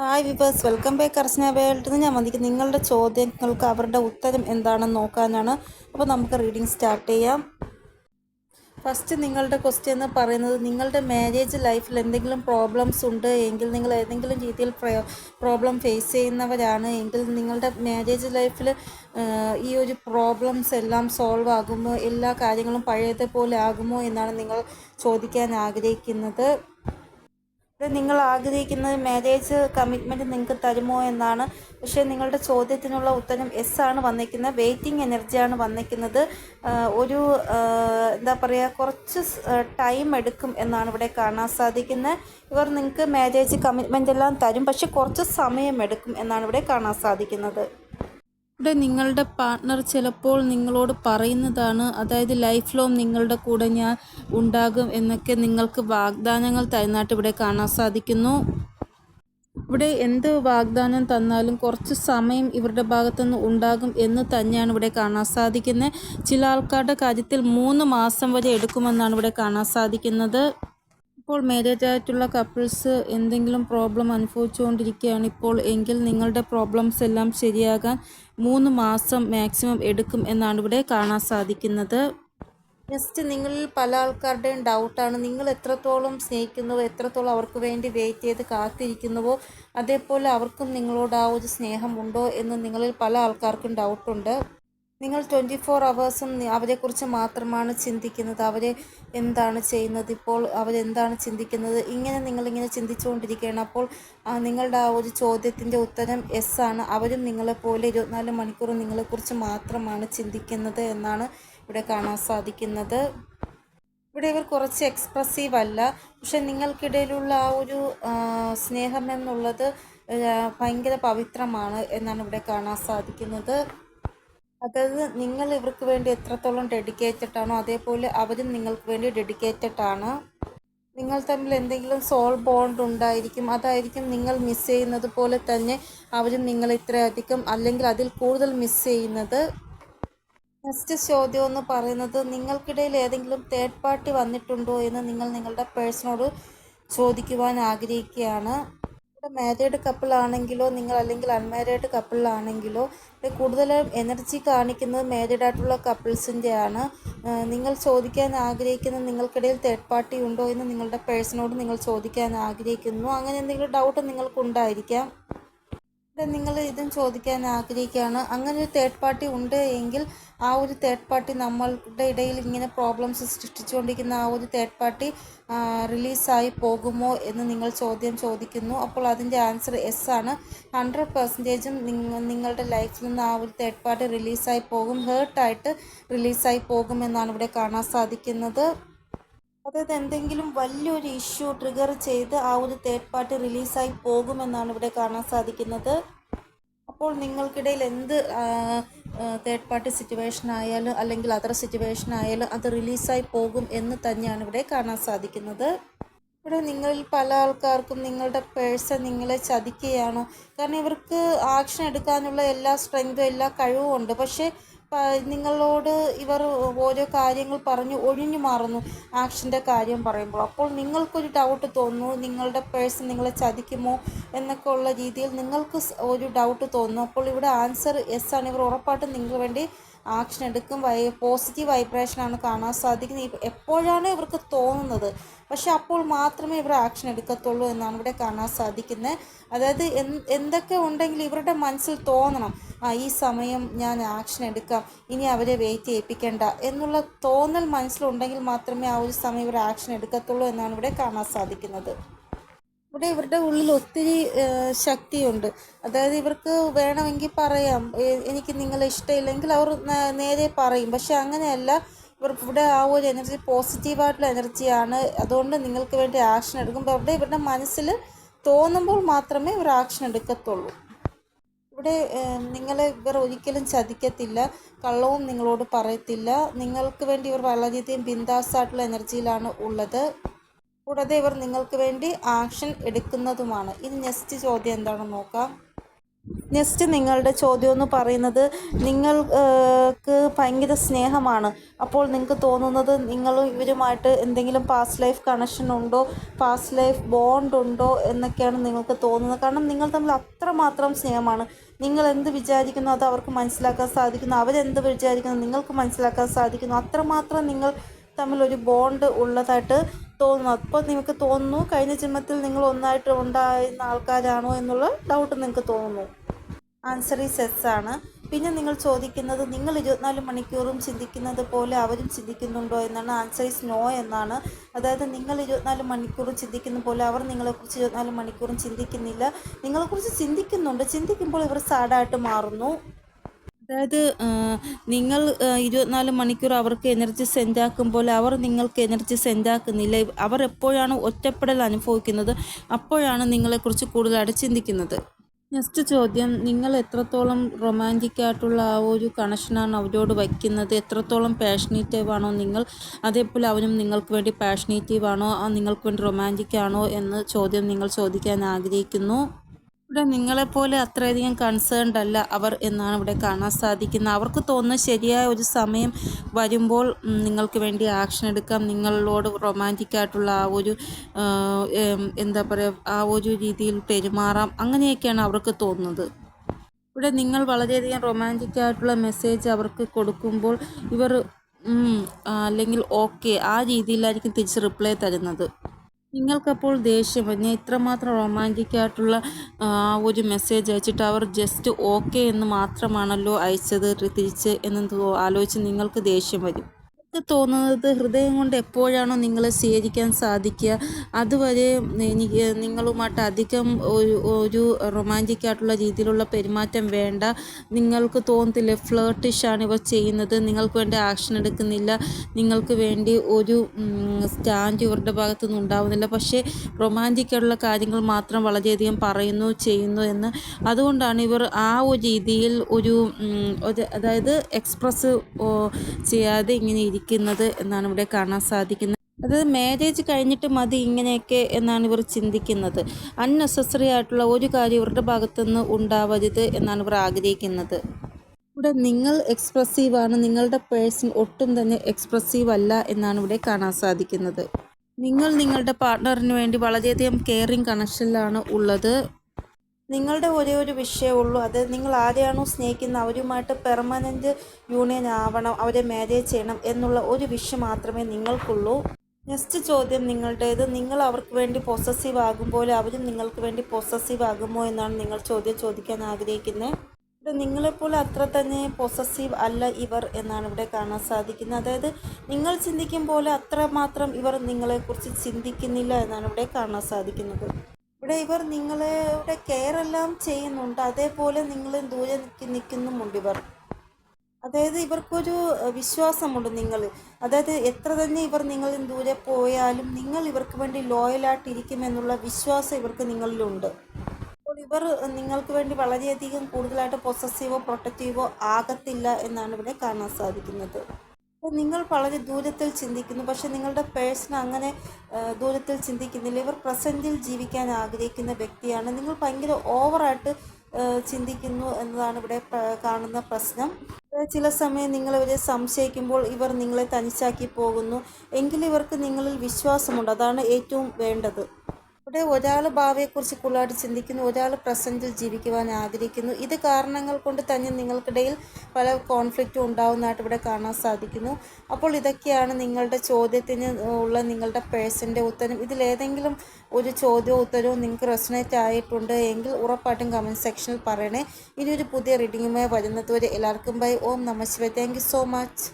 Hi viewers welcome back Archana വേൾഡിൽ നിന്ന് ഞാൻ വന്നിരിക്കും നിങ്ങളുടെ ചോദ്യങ്ങൾക്ക് അവരുടെ ഉത്തരം എന്താണെന്ന് നോക്കാനാണ്. അപ്പോൾ നമുക്ക് റീഡിംഗ് സ്റ്റാർട്ട് ചെയ്യാം. ഫസ്റ്റ് നിങ്ങളുടെ ക്വസ്റ്റ്യൻ എന്ന് പറയുന്നത് നിങ്ങളുടെ മാരേജ് ലൈഫിൽ എന്തെങ്കിലും പ്രോബ്ലംസ് ഉണ്ട് എങ്കിൽ നിങ്ങൾ ഏതെങ്കിലും രീതിയിൽ പ്രോബ്ലം ഫേസ് ചെയ്യുന്നവരാണ് എങ്കിൽ നിങ്ങളുടെ മാരേജ് ലൈഫിൽ ഈ ഒരു പ്രോബ്ലംസ് എല്ലാം സോൾവ് ആകുമോ? എല്ലാ കാര്യങ്ങളും പഴയതുപോലെ ആകുമോ? എന്നാണ് നിങ്ങൾ ചോദിക്കാൻ ആഗ്രഹിക്കുന്നത്. നിങ്ങൾ ആഗ്രഹിക്കുന്നത് മാരേജ് കമ്മിറ്റ്മെന്റ് നിങ്ങൾക്ക് തരുമോ എന്നാണ്. പക്ഷേ നിങ്ങളുടെ ചോദ്യത്തിനുള്ള ഉത്തരം എസ് ആണ് വന്നിരിക്കുന്നത്. വെയിറ്റിംഗ് എനർജിയാണ് വന്നിരിക്കുന്നത്. ഒരു എന്താ പറയുക കുറച്ച് ടൈം എടുക്കും എന്നാണ് ഇവിടെ കാണാൻ സാധിക്കുന്നത്. ഇവർ നിങ്ങൾക്ക് മാരേജ് കമ്മിറ്റ്മെന്റ് എല്ലാം തരും. പക്ഷേ കുറച്ച് സമയം എടുക്കും എന്നാണ് ഇവിടെ കാണാൻ സാധിക്കുന്നത്. ഇവിടെ നിങ്ങളുടെ പാർട്ട്ണർ ചിലപ്പോൾ നിങ്ങളോട് പറയുന്നതാണ്. അതായത് ലൈഫ് ലോങ് നിങ്ങളുടെ കൂടെ ഞാൻ ഉണ്ടാകും എന്നൊക്കെ നിങ്ങൾക്ക് വാഗ്ദാനങ്ങൾ തരുന്നതായിട്ട് ഇവിടെ കാണാൻ സാധിക്കുന്നു. ഇവിടെ എന്ത് വാഗ്ദാനം തന്നാലും കുറച്ച് സമയം ഇവരുടെ ഭാഗത്തുനിന്ന് ഉണ്ടാകും എന്ന് തന്നെയാണ് ഇവിടെ കാണാൻ സാധിക്കുന്നത്. ചില ആൾക്കാരുടെ കാര്യത്തിൽ മൂന്ന് മാസം വരെ എടുക്കുമെന്നാണ് ഇവിടെ കാണാൻ സാധിക്കുന്നത്. ഇപ്പോൾ മാരേജ് ആയിട്ടുള്ള കപ്പിൾസ് എന്തെങ്കിലും പ്രോബ്ലം അനുഭവിച്ചുകൊണ്ടിരിക്കുകയാണ്. ഇപ്പോൾ എങ്കിൽ നിങ്ങളുടെ പ്രോബ്ലംസ് എല്ലാം ശരിയാകാൻ മൂന്ന് മാസം മാക്സിമം എടുക്കും എന്നാണ് ഇവിടെ കാണാൻ സാധിക്കുന്നത്. ജസ്റ്റ് നിങ്ങളിൽ പല ആൾക്കാരുടെയും ഡൗട്ടാണ് നിങ്ങൾ എത്രത്തോളം സ്നേഹിക്കുന്നുവോ എത്രത്തോളം അവർക്ക് വേണ്ടി വെയിറ്റ് ചെയ്ത് കാത്തിരിക്കുന്നുവോ അതേപോലെ അവർക്കും നിങ്ങളോട് ആ ഒരു സ്നേഹമുണ്ടോ എന്ന് നിങ്ങളിൽ പല ആൾക്കാർക്കും ഡൗട്ടുണ്ട് നിങ്ങൾ ട്വന്റി ഫോർ അവേഴ്സും അവരെക്കുറിച്ച് മാത്രമാണ് ചിന്തിക്കുന്നത്. അവരെ എന്താണ് ചെയ്യുന്നത്? ഇപ്പോൾ അവരെന്താണ് ചിന്തിക്കുന്നത്? ഇങ്ങനെ നിങ്ങളിങ്ങനെ ചിന്തിച്ചുകൊണ്ടിരിക്കുകയാണ്. അപ്പോൾ നിങ്ങളുടെ ആ ഒരു ചോദ്യത്തിന്റെ ഉത്തരം എസ് ആണ്. അവരും നിങ്ങളെപ്പോലെ ഇരുപത്തിനാല് മണിക്കൂർ നിങ്ങളെക്കുറിച്ച് മാത്രമാണ് ചിന്തിക്കുന്നത് എന്നാണ് ഇവിടെ കാണാൻ സാധിക്കുന്നത്. ഇവിടെ ഇവർ കുറച്ച് എക്സ്പ്രസീവ് അല്ല. പക്ഷെ നിങ്ങൾക്കിടയിലുള്ള ആ ഒരു സ്നേഹം എന്നുള്ളത് ഭയങ്കര പവിത്രമാണ് എന്നാണ് ഇവിടെ കാണാൻ സാധിക്കുന്നത്. അതായത് നിങ്ങൾ ഇവർക്ക് വേണ്ടി എത്രത്തോളം ഡെഡിക്കേറ്റഡ് ആണോ അതേപോലെ അവരും നിങ്ങൾക്ക് വേണ്ടി ഡെഡിക്കേറ്റഡ് ആണ് നിങ്ങൾ തമ്മിൽ എന്തെങ്കിലും സോൾ ബോണ്ട് ഉണ്ടായിരിക്കും. അതായിരിക്കും നിങ്ങൾ മിസ് ചെയ്യുന്നത് പോലെ തന്നെ അവരും നിങ്ങൾ ഇത്രയധികം അല്ലെങ്കിൽ അതിൽ കൂടുതൽ മിസ് ചെയ്യുന്നത്. നെക്സ്റ്റ് ചോദ്യം എന്ന് പറയുന്നത് നിങ്ങൾക്കിടയിൽ ഏതെങ്കിലും തേർഡ് പാർട്ടി വന്നിട്ടുണ്ടോ എന്ന് നിങ്ങൾ നിങ്ങളുടെ പേഴ്സണോട് ചോദിക്കുവാൻ ആഗ്രഹിക്കുകയാണ്. മാരീഡ് കപ്പിളാണെങ്കിലോ നിങ്ങൾ അല്ലെങ്കിൽ അൺമാരീഡ് കപ്പിളാണെങ്കിലോ കൂടുതലും എനർജി കാണിക്കുന്നത് മാരീഡ് ആയിട്ടുള്ള കപ്പിൾസിന്റെ ആണ് നിങ്ങൾ ചോദിക്കാൻ ആഗ്രഹിക്കുന്ന നിങ്ങൾക്കിടയിൽ തേർഡ് പാർട്ടി ഉണ്ടോ എന്ന് നിങ്ങളുടെ പേഴ്സണോട് നിങ്ങൾ ചോദിക്കാൻ ആഗ്രഹിക്കുന്നു. അങ്ങനെ എന്തെങ്കിലും ഡൗട്ട് നിങ്ങൾക്കുണ്ടായിരിക്കാം നിങ്ങൾ ഇതും ചോദിക്കാൻ ആഗ്രഹിക്കുകയാണ്. അങ്ങനെ ഒരു തേർഡ് പാർട്ടി ഉണ്ട് എങ്കിൽ ആ ഒരു തേർഡ് പാർട്ടി നമ്മളുടെ ഇടയിൽ ഇങ്ങനെ പ്രോബ്ലംസ് സൃഷ്ടിച്ചുകൊണ്ടിരിക്കുന്ന ആ ഒരു തേർഡ് പാർട്ടി റിലീസായി പോകുമോ എന്ന് നിങ്ങൾ ചോദ്യം ചോദിക്കുന്നു. അപ്പോൾ അതിന്റെ ആൻസർ എസ് ആണ്. ഹൺഡ്രഡ് പെർസെന്റേജും നിങ്ങളുടെ ലൈഫിൽ നിന്ന് ആ ഒരു തേർഡ് പാർട്ടി റിലീസായി പോകും. ഹേർട്ടായിട്ട് റിലീസായി പോകുമെന്നാണ് ഇവിടെ കാണാൻ സാധിക്കുന്നത്. അതായത് എന്തെങ്കിലും വലിയൊരു ഇഷ്യൂ ട്രിഗർ ചെയ്ത് ആ ഒരു തേർഡ് പാർട്ടി റിലീസായി പോകുമെന്നാണ് ഇവിടെ കാണാൻ സാധിക്കുന്നത്. അപ്പോൾ നിങ്ങൾക്കിടയിൽ എന്ത് തേർഡ് പാർട്ടി സിറ്റുവേഷൻ ആയാലും അല്ലെങ്കിൽ അതർ സിറ്റുവേഷൻ ആയാലും അത് റിലീസായി പോകും എന്ന് തന്നെയാണ് ഇവിടെ കാണാൻ സാധിക്കുന്നത്. ഇവിടെ നിങ്ങളിൽ പല ആൾക്കാർക്കും നിങ്ങളുടെ പേഴ്സൺ നിങ്ങളെ ചതിക്കുകയാണോ. കാരണം ഇവർക്ക് ആക്ഷൻ എടുക്കാനുള്ള എല്ലാ സ്ട്രെങ്തും എല്ലാ കഴിവും ഉണ്ട്. പക്ഷേ നിങ്ങളോട് ഇവർ ഓരോ കാര്യങ്ങൾ പറഞ്ഞ് ഒഴിഞ്ഞു മാറുന്നു ആക്ഷന്റെ കാര്യം പറയുമ്പോൾ. അപ്പോൾ നിങ്ങൾക്കൊരു ഡൗട്ട് തോന്നുന്നു നിങ്ങളുടെ പേഴ്സൺ നിങ്ങളെ ചതിക്കുമോ എന്നൊക്കെ ഉള്ള രീതിയിൽ നിങ്ങൾക്ക് ഒരു ഡൗട്ട് തോന്നുന്നു. അപ്പോൾ ഇവിടെ ആൻസർ എസ് ആണ്. ഇവർ ഉറപ്പായിട്ടും നിങ്ങൾക്ക് വേണ്ടി ആക്ഷൻ എടുക്കും വൈ പോസിറ്റീവ് വൈബ്രേഷനാണ് കാണാൻ സാധിക്കുന്നത്. എപ്പോഴാണ് ഇവർക്ക് തോന്നുന്നത്? പക്ഷെ അപ്പോൾ മാത്രമേ ഇവർ ആക്ഷൻ എടുക്കത്തുള്ളൂ എന്നാണ് ഇവിടെ കാണാൻ സാധിക്കുന്നത്. അതായത് എന്തൊക്കെ ഉണ്ടെങ്കിൽ ഇവരുടെ മനസ്സിൽ തോന്നണം. ആ ഈ സമയം ഞാൻ ആക്ഷൻ എടുക്കാം ഇനി അവരെ വെയിറ്റ് ചെയ്യിപ്പിക്കേണ്ട എന്നുള്ള തോന്നൽ മനസ്സിലുണ്ടെങ്കിൽ മാത്രമേ ആ ഒരു സമയം ഇവർ ആക്ഷൻ എടുക്കത്തുള്ളൂ എന്നാണ് ഇവിടെ കാണാൻ സാധിക്കുന്നത്. ഇവിടെ ഇവരുടെ ഉള്ളിൽ ഒത്തിരി ശക്തിയുണ്ട്. അതായത് ഇവർക്ക് വേണമെങ്കിൽ പറയാം എനിക്ക് നിങ്ങളെ ഇഷ്ടമില്ലെങ്കിൽ അവർ നേരെ പറയും. പക്ഷെ അങ്ങനെയല്ല ഇവിടെ ആ ഒരു എനർജി പോസിറ്റീവായിട്ടുള്ള എനർജിയാണ്. അതുകൊണ്ട് നിങ്ങൾക്ക് വേണ്ടി ആക്ഷൻ എടുക്കുമ്പോൾ അവിടെ ഇവരുടെ മനസ്സിൽ തോന്നുമ്പോൾ മാത്രമേ ഇവർ ആക്ഷൻ എടുക്കത്തുള്ളൂ. ഇവിടെ നിങ്ങളെ ഇവർ ഒരിക്കലും ചതിക്കത്തില്ല കള്ളവും നിങ്ങളോട് പറയത്തില്ല. നിങ്ങൾക്ക് വേണ്ടി ഇവർ വളരെയധികം ബിന്ദാസായിട്ടുള്ള എനർജിയിലാണ് ഉള്ളത്. കൂടാതെ ഇവർ നിങ്ങൾക്ക് വേണ്ടി ആക്ഷൻ എടുക്കുന്നതുമാണ്. ഇനി നെക്സ്റ്റ് ചോദ്യം എന്താണെന്ന് നോക്കാം. നെക്സ്റ്റ് നിങ്ങളുടെ ചോദ്യം എന്ന് പറയുന്നത് നിങ്ങൾക്ക് ഭയങ്കര സ്നേഹമാണ്. അപ്പോൾ നിങ്ങൾക്ക് തോന്നുന്നത് നിങ്ങളും ഇവരുമായിട്ട് എന്തെങ്കിലും പാസ്റ്റ് ലൈഫ് കണക്ഷൻ ഉണ്ടോ? പാസ്റ്റ് ലൈഫ് ബോണ്ട് ഉണ്ടോ? എന്നൊക്കെയാണ് നിങ്ങൾക്ക് തോന്നുന്നത്. കാരണം നിങ്ങൾ തമ്മിൽ അത്രമാത്രം സ്നേഹമാണ്. നിങ്ങൾ എന്ത് വിചാരിക്കുന്നു അത് അവർക്ക് മനസ്സിലാക്കാൻ സാധിക്കുന്നു. അവരെന്ത് വിചാരിക്കുന്നു നിങ്ങൾക്ക് മനസ്സിലാക്കാൻ സാധിക്കുന്നു. അത്രമാത്രം നിങ്ങൾ തമ്മിൽ ഒരു ബോണ്ട് ഉള്ളതായിട്ട് തോന്നുന്നു. അപ്പോൾ നിങ്ങൾക്ക് തോന്നുന്നു കഴിഞ്ഞ ജന്മത്തിൽ നിങ്ങൾ ഒന്നായിട്ട് ഉണ്ടായിരുന്ന ആൾക്കാരാണോ എന്നുള്ള ഡൗട്ട് നിങ്ങൾക്ക് തോന്നുന്നു. ആൻസർ ഈസ് എസ് ആണ്. പിന്നെ നിങ്ങൾ ചോദിക്കുന്നത് നിങ്ങൾ ഇരുപത്തിനാല് മണിക്കൂറും ചിന്തിക്കുന്നത് പോലെ അവരും ചിന്തിക്കുന്നുണ്ടോ എന്നാണ്. ആൻസർ ഈസ് നോ എന്നാണ്. അതായത് നിങ്ങൾ ഇരുപത്തിനാല് മണിക്കൂറും ചിന്തിക്കുന്ന പോലെ അവർ നിങ്ങളെക്കുറിച്ച് ഇരുപത്തിനാല് മണിക്കൂറും ചിന്തിക്കുന്നില്ല. നിങ്ങളെക്കുറിച്ച് ചിന്തിക്കുന്നുണ്ട്. ചിന്തിക്കുമ്പോൾ ഇവർ സാഡായിട്ട് മാറുന്നു. അതായത് നിങ്ങൾ ഇരുപത്തിനാല് മണിക്കൂർ അവർക്ക് എനർജി സെൻഡ് ആക്കുമ്പോൾ അവർ നിങ്ങൾക്ക് എനർജി സെൻഡ് ആക്കുന്നില്ല അവർ എപ്പോഴാണ് ഒറ്റപ്പെടൽ അനുഭവിക്കുന്നത്? അപ്പോഴാണ് നിങ്ങളെക്കുറിച്ച് കൂടുതലായിട്ട് ചിന്തിക്കുന്നത് നെക്സ്റ്റ് ചോദ്യം നിങ്ങൾ എത്രത്തോളം റൊമാന്റിക് ആയിട്ടുള്ള ആ ഒരു കണക്ഷനാണ് അവരോട് വയ്ക്കുന്നത്? എത്രത്തോളം പാഷനേറ്റീവ് ആണോ നിങ്ങൾ? അതേപോലെ അവനും നിങ്ങൾക്ക് വേണ്ടി പാഷനേറ്റീവ് ആണോ നിങ്ങൾക്ക് വേണ്ടി റൊമാന്റിക് ആണോ എന്ന ചോദ്യം നിങ്ങൾ ചോദിക്കാൻ ആഗ്രഹിക്കുന്നു. ഇവിടെ നിങ്ങളെപ്പോലെ അത്രയധികം കൺസേൺഡ് അല്ല അവർ എന്നാണ് ഇവിടെ കാണാൻ സാധിക്കുന്നത്. അവർക്ക് തോന്നുന്ന ശരിയായ ഒരു സമയം വരുമ്പോൾ നിങ്ങൾക്ക് വേണ്ടി ആക്ഷൻ എടുക്കാം. നിങ്ങളോട് റൊമാന്റിക് ആയിട്ടുള്ള ആ ഒരു എന്താ പറയുക ആ ഒരു രീതിയിൽ പെരുമാറാം. അങ്ങനെയൊക്കെയാണ് അവർക്ക് തോന്നുന്നത്. ഇവിടെ നിങ്ങൾ വളരെയധികം റൊമാന്റിക് ആയിട്ടുള്ള മെസ്സേജ് അവർക്ക് കൊടുക്കുമ്പോൾ ഇവർ അല്ലെങ്കിൽ ഓക്കെ ആ രീതിയിലായിരിക്കും തിരിച്ച് റിപ്ലൈ തരുന്നത്. നിങ്ങൾക്കപ്പോൾ ദേഷ്യം ഞാൻ ഇത്രമാത്രം റൊമാന്റിക് ആയിട്ടുള്ള ഒരു മെസ്സേജ് അയച്ചിട്ട് അവർ ജസ്റ്റ് ഓക്കെ എന്ന് മാത്രമാണല്ലോ അയച്ചത് തിരിച്ച് എന്ന് ആലോചിച്ച് നിങ്ങൾക്ക് ദേഷ്യം വരും. എനിക്ക് തോന്നുന്നത് ഹൃദയം കൊണ്ട് എപ്പോഴാണോ നിങ്ങളെ സ്വീകരിക്കാൻ സാധിക്കുക. അതുവരെ എനിക്ക് നിങ്ങളുമായിട്ട് അധികം ഒരു ഒരു റൊമാന്റിക് ആയിട്ടുള്ള രീതിയിലുള്ള പെരുമാറ്റം വേണ്ട. നിങ്ങൾക്ക് തോന്നത്തില്ലേ ഫ്ലേർട്ടിഷാണ് ഇവർ ചെയ്യുന്നത്. നിങ്ങൾക്ക് വേണ്ടി ആക്ഷൻ എടുക്കുന്നില്ല. നിങ്ങൾക്ക് വേണ്ടി ഒരു സ്റ്റാൻഡ് ഇവരുടെ ഭാഗത്തു നിന്ന് ഉണ്ടാവുന്നില്ല. പക്ഷേ റൊമാന്റിക് ആയിട്ടുള്ള കാര്യങ്ങൾ മാത്രം വളരെയധികം പറയുന്നു ചെയ്യുന്നു എന്ന്. അതുകൊണ്ടാണ് ഇവർ ആ ഒരു രീതിയിൽ ഒരു അതായത് എക്സ്പ്രസ് ചെയ്യാതെ ഇങ്ങനെ ഇരിക്കും ചിന്തിക്കുന്നത് എന്നാണ് ഇവിടെ കാണാൻ സാധിക്കുന്നത്. അതായത് മാരേജ് കഴിഞ്ഞിട്ട് മതി ഇങ്ങനെയൊക്കെ എന്നാണ് ഇവർ ചിന്തിക്കുന്നത്. അൺനെസസറി ആയിട്ടുള്ള ഒരു കാര്യം ഇവരുടെ ഭാഗത്തുനിന്ന് ഉണ്ടാവരുത് എന്നാണ് ഇവർ ആഗ്രഹിക്കുന്നത്. ഇവിടെ നിങ്ങൾ എക്സ്പ്രസീവാണ് നിങ്ങളുടെ പേഴ്സൺ ഒട്ടും തന്നെ എക്സ്പ്രസീവ് അല്ല എന്നാണ് ഇവിടെ കാണാൻ സാധിക്കുന്നത്. നിങ്ങൾ നിങ്ങളുടെ പാർട്ട്ണറിന് വേണ്ടി വളരെയധികം കെയറിങ് കണക്ഷനിലാണ് ഉള്ളത്. നിങ്ങളുടെ ഒരേ ഒരു വിഷയമുള്ളൂ അത് നിങ്ങൾ ആരെയാണോ സ്നേഹിക്കുന്നത് അവരുമായിട്ട് പെർമനന്റ് യൂണിയൻ ആവണം അവരെ മാരേജ് ചെയ്യണം എന്നുള്ള ഒരു വിഷയം മാത്രമേ നിങ്ങൾക്കുള്ളൂ. നെക്സ്റ്റ് ചോദ്യം നിങ്ങളുടേത്. നിങ്ങൾ അവർക്ക് വേണ്ടി പൊസസീവ് ആകുമ്പോൾ അവരും നിങ്ങൾക്ക് വേണ്ടി പൊസസീവ് ആകുമോ എന്നാണ് നിങ്ങൾ ചോദ്യം ചോദിക്കാൻ ആഗ്രഹിക്കുന്നത്. ഇവിടെ നിങ്ങളെപ്പോലെ അത്ര തന്നെ പൊസസീവ് അല്ല ഇവർ എന്നാണ് ഇവിടെ കാണാൻ സാധിക്കുന്നത്. അതായത് നിങ്ങൾ ചിന്തിക്കും പോലെ അത്രമാത്രം ഇവർ നിങ്ങളെക്കുറിച്ച് ചിന്തിക്കുന്നില്ല എന്നാണ് ഇവിടെ കാണാൻ സാധിക്കുന്നത്. ഇവിടെ ഇവർ നിങ്ങളുടെ കെയർ എല്ലാം ചെയ്യുന്നുണ്ട്. അതേപോലെ നിങ്ങൾ ദൂരെ നിൽക്കി നിൽക്കുന്നുമുണ്ട് ഇവർ. അതായത് ഇവർക്കൊരു വിശ്വാസമുണ്ട് നിങ്ങൾ അതായത് എത്ര തന്നെ ഇവർ നിങ്ങളിൽ ദൂരെ പോയാലും നിങ്ങൾ ഇവർക്ക് വേണ്ടി ലോയലായിട്ടിരിക്കുമെന്നുള്ള വിശ്വാസം ഇവർക്ക് നിങ്ങളിലുണ്ട്. അപ്പോൾ ഇവർ നിങ്ങൾക്ക് വേണ്ടി വളരെയധികം കൂടുതലായിട്ട് പൊസസീവോ പ്രൊട്ടക്റ്റീവോ ആകത്തില്ല എന്നാണ് ഇവിടെ കാണാൻ സാധിക്കുന്നത്. അപ്പോൾ നിങ്ങൾ വളരെ ദൂരത്തിൽ ചിന്തിക്കുന്നു. പക്ഷേ നിങ്ങളുടെ പേഴ്സൺ അങ്ങനെ ദൂരത്തിൽ ചിന്തിക്കുന്നില്ല. ഇവർ പ്രസന്റിൽ ജീവിക്കാൻ ആഗ്രഹിക്കുന്ന വ്യക്തിയാണ്. നിങ്ങൾ ഭയങ്കര ഓവറായിട്ട് ചിന്തിക്കുന്നു എന്നതാണ് ഇവിടെ കാണുന്ന പ്രശ്നം. ചില സമയം നിങ്ങളിവരെ സംശയിക്കുമ്പോൾ ഇവർ നിങ്ങളെ തനിച്ചാക്കി പോകുന്നു. എങ്കിൽ ഇവർക്ക് നിങ്ങളിൽ വിശ്വാസമുണ്ട്. അതാണ് ഏറ്റവും വേണ്ടത്. ഇവിടെ ഒരാൾ ഭാവിയെക്കുറിച്ച് കൂടുതലായിട്ട് ചിന്തിക്കുന്നു ഒരാൾ പ്രസന്റിൽ ജീവിക്കുവാൻ ആഗ്രഹിക്കുന്നു. ഇത് കാരണങ്ങൾ കൊണ്ട് തന്നെ നിങ്ങൾക്കിടയിൽ പല കോൺഫ്ലിക്റ്റും ഉണ്ടാവുന്നതായിട്ട് ഇവിടെ കാണാൻ സാധിക്കുന്നു. അപ്പോൾ ഇതൊക്കെയാണ് നിങ്ങളുടെ ചോദ്യത്തിന് ഉള്ള നിങ്ങളുടെ പേഴ്സന്റെ ഉത്തരം. ഇതിലേതെങ്കിലും ഒരു ചോദ്യവും ഉത്തരവും നിങ്ങൾക്ക് റെസണേറ്റ് ആയിട്ടുണ്ട് എങ്കിൽ ഉറപ്പായിട്ടും കമന്റ് സെക്ഷനിൽ പറയണേ. ഇനി ഒരു പുതിയ റീഡിങ്ങുമായി വരുന്നതുവരെ എല്ലാവർക്കും ബൈ ഓം നമ ശിവ താങ്ക് സോ മച്ച്